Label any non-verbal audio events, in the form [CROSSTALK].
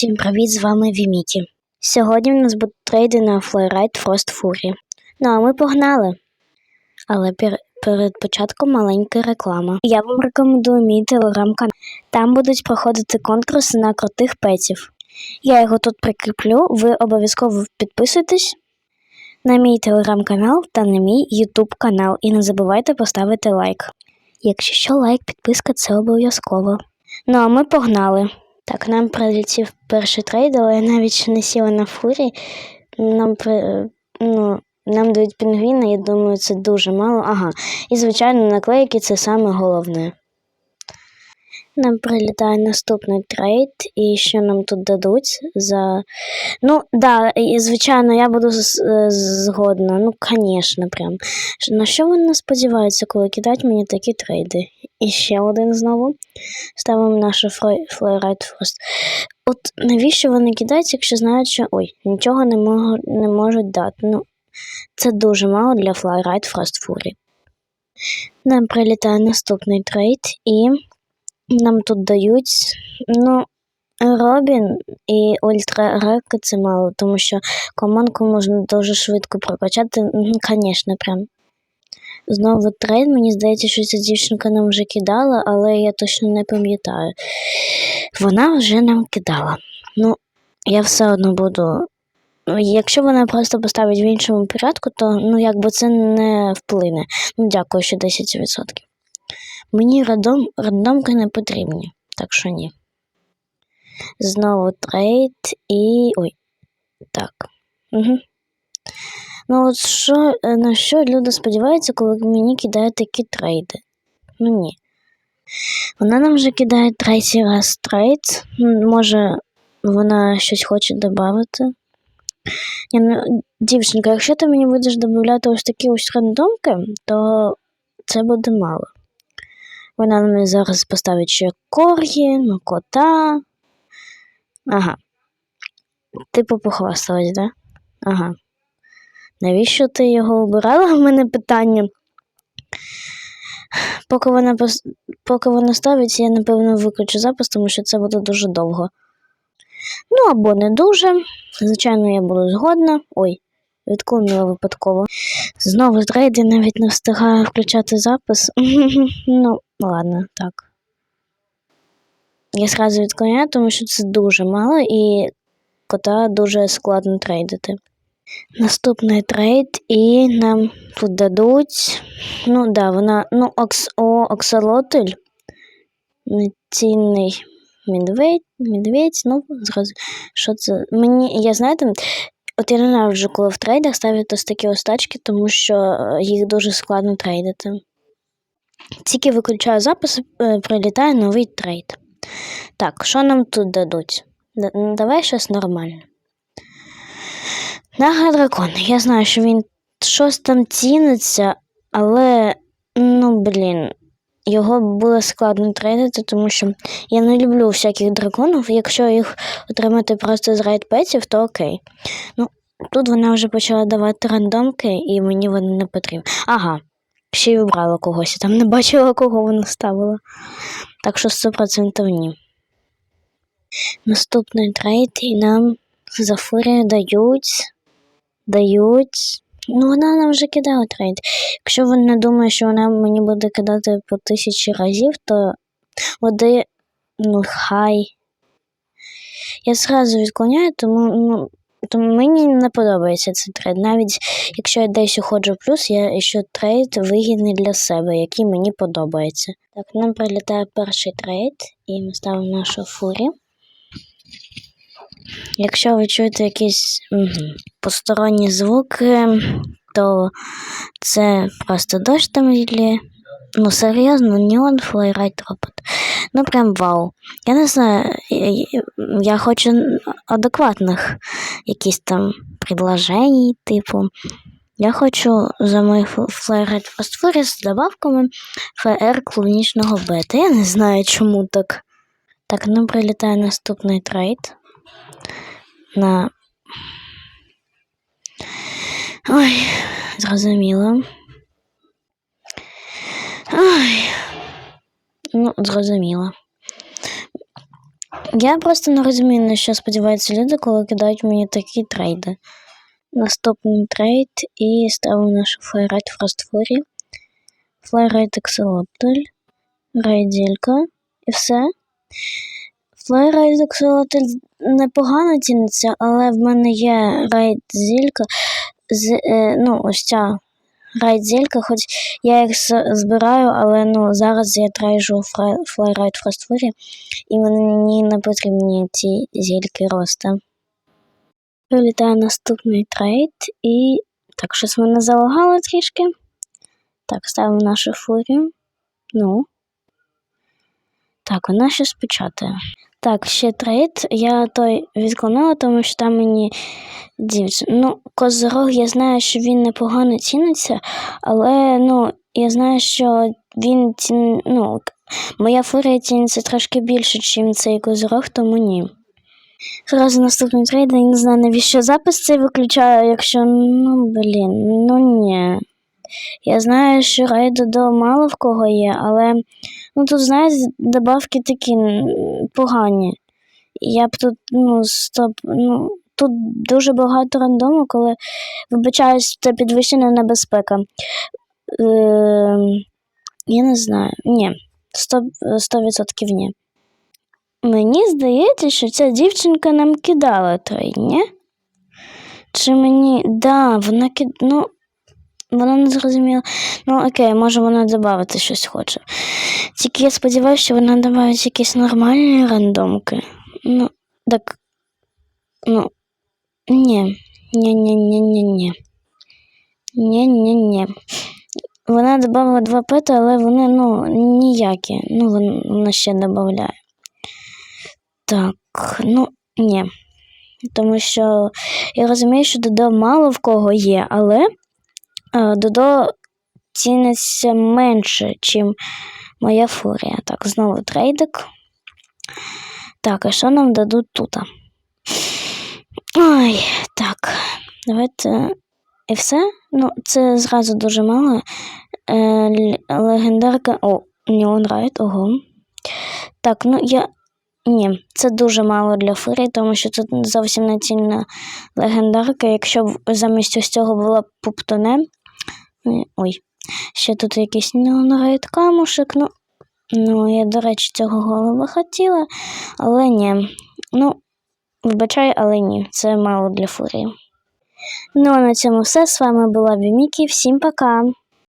Всім привіт, з вами Вімікі. Сьогодні в нас будуть трейди на Flyride Frost Fury. Ну а ми погнали. Але пер- перед початком маленька реклама. Я вам рекомендую мій телеграм-канал. Там будуть проходити конкурси на крутих петів. Я його тут прикріплю, ви обов'язково підписуйтесь на мій телеграм-канал та на мій ютуб канал. І не забувайте поставити лайк. Якщо що, лайк, підписка це обов'язково. Ну а ми погнали. Так, нам прилетів перший трейд, але навіть ще не сіла на фурі. Нам при... ну, нам дають пінгвіна, я думаю, це дуже мало. Ага. І, звичайно, наклейки це саме головне. Нам прилітає наступний трейд, і що нам тут дадуть за. Ну, да, і, звичайно, я буду е, згодна. Ну, звісно, прям. На що вони сподіваються, коли кидають мені такі трейди? І ще один знову. Ставимо нашу Flyride Frost. От навіщо вони кидають, якщо знають, що ой, нічого не, мог, не можуть дати. Ну, це дуже мало для Flyride Frost Fury. Нам прилітає наступний трейд, і нам тут дають. Ну, Робін і Ультра Река це мало, тому що команку можна дуже швидко прокачати. Звісно, прям. Знову трейд, мені здається, що ця дівчинка нам вже кидала, але я точно не пам'ятаю. Вона вже нам кидала. Ну, я все одно буду. Якщо вона просто поставить в іншому порядку, то ну якби це не вплине. Ну, дякую, що 10%. Мені рандом, рандомки не потрібні, так що ні. Знову трейд і. Ой. Так. Угу. Ну от що, е, на що люди сподіваються, коли мені кидають такі трейди? Ну ні. Вона нам вже кидає третій раз трейд. М, Може, вона щось хоче додати. Ні, ну, дівчинка, якщо ти мені будеш додати ось такі ось рандомки, то це буде мало. Вона мені зараз поставить ще коргі, ну кота. Ага. Типу похвасталась, да? Ага. Навіщо ти його обирала? У мене питання. Поки вона. Поки вона ставить, я напевно виключу запис, тому що це буде дуже довго. Ну або не дуже. Звичайно, я буду згодна. Ой, відклонила випадково. Знову з рейди навіть не встигаю включати запис. [LAUGHS] ну, ладно, так. Я зразу відклоняю, тому що це дуже мало і кота дуже складно трейдити. Наступний трейд, і нам тут дадуть. Ну, да, вона. Ну, окс, о, оксалотель. Цінний медведь, медведь, ну, зразу. Що це? Мені, я знаєте, от я ненавиджу, коли в трейдах ставлять ось такі остачки, тому що е, їх дуже складно трейдити. Тільки виключаю запис, е, прилітає новий трейд. Так, що нам тут дадуть? Давай щось нормальне. Нага дракон. Я знаю, що він щось там ціниться, але ну блін, його було складно трейдити, тому що я не люблю всяких драконів. Якщо їх отримати просто з рейдпетів, то окей. Ну, тут вона вже почала давати рандомки, і мені вони не потрібні. Ага, ще й обрала когось. Я там не бачила, кого вона ставила. Так що 100% ні. Наступний трейд і нам за фурію дають. Дають. Ну, вона нам вже кидала трейд. Якщо вона думає, що вона мені буде кидати по тисячі разів, то води, ну, хай. Я зразу відклоняю, тому, ну, тому мені не подобається цей трейд. Навіть якщо я десь уходжу в плюс, я ще трейд вигідний для себе, який мені подобається. Так, нам прилітає перший трейд, і ми ставимо нашу фурі. Якщо ви чуєте якісь посторонні звуки, то це просто дощ там йде. Ну, серйозно, Neon Flyride Robot. Ну, прям вау. Я не знаю, я, я хочу адекватних якісь там предложень, типу. Я хочу за мой Flyride Fast з добавками ФР клубнічного бета. Я не знаю, чому так. Так, нам прилітає наступний трейд на. Ой, зрозуміло. Ой. Ну, зрозуміло. Я просто не розумію, на що сподіваються люди, коли кидають мені такі трейди. Наступний трейд і ставимо нашу флайрайт Фростфурі, флайрайт Акселоптель, райділька і все. Флайрайт Акселоптель непогано ціниться, але в мене є райдзілька, з, е, ну, ось ця райдзілька, хоч я їх збираю, але ну, зараз я трейжу флайрайт Фростфурі, і мені не потрібні ці зільки роста. Прилітає наступний трейд і. Так, щось мене залагало трішки. Так, ставимо нашу фурію. Ну. Так, вона щось печатає. Так, ще трейд. Я той відклонила, тому що там мені дівчина. Ну, козирог, я знаю, що він непогано ціниться, але ну, я знаю, що він цін... ну, моя фурія ціниться трошки більше, ніж цей козирог, тому ні. Зразу наступний трейд, я не знаю, навіщо запис цей виключаю, якщо, ну, блін, ну ні. Я знаю, що рейду до мало в кого є, але ну тут, знаєте, добавки такі погані. Я б тут, ну, стоп, ну, тут дуже багато рандому, коли вибачаюсь, це підвищена небезпека. Ем, я не знаю. Ні, 100%, 100% ні. Мені здається, що ця дівчинка нам кидала той, ні? Чи мені. Да, вона кид... Ну, вона не зрозуміла. Ну, окей, може вона додати щось хоче. Тільки я сподіваюся, що вона додавить якісь нормальні рандомки. Ну, так. Ну. Ні. Ні-ні-ні-ні-ні. Ні-ні-ні. Вона додала два пета, але вони, ну, ніякі. Ну, вона ще додає. Так, ну ні. Тому що я розумію, що Додо мало в кого є, але Додо ціниться менше, чим моя фурія. Так, знову трейдик. Так, а що нам дадуть тут? Ой, так, давайте. І все. Ну, це зразу дуже мало. Е, легендарка. О, Neon Ride, ого. Так, ну я. Ні, це дуже мало для фурі, тому що тут зовсім не цільна легендарка. Якщо б замість ось цього була пуптоне. Ой, ще тут якийсь неонрайд камушек. Ну, ну, я, до речі, цього голова хотіла, але ні. Ну, вибачай, але ні, це мало для фурії. Ну, а на цьому все. З вами була Вімікі. Всім пока!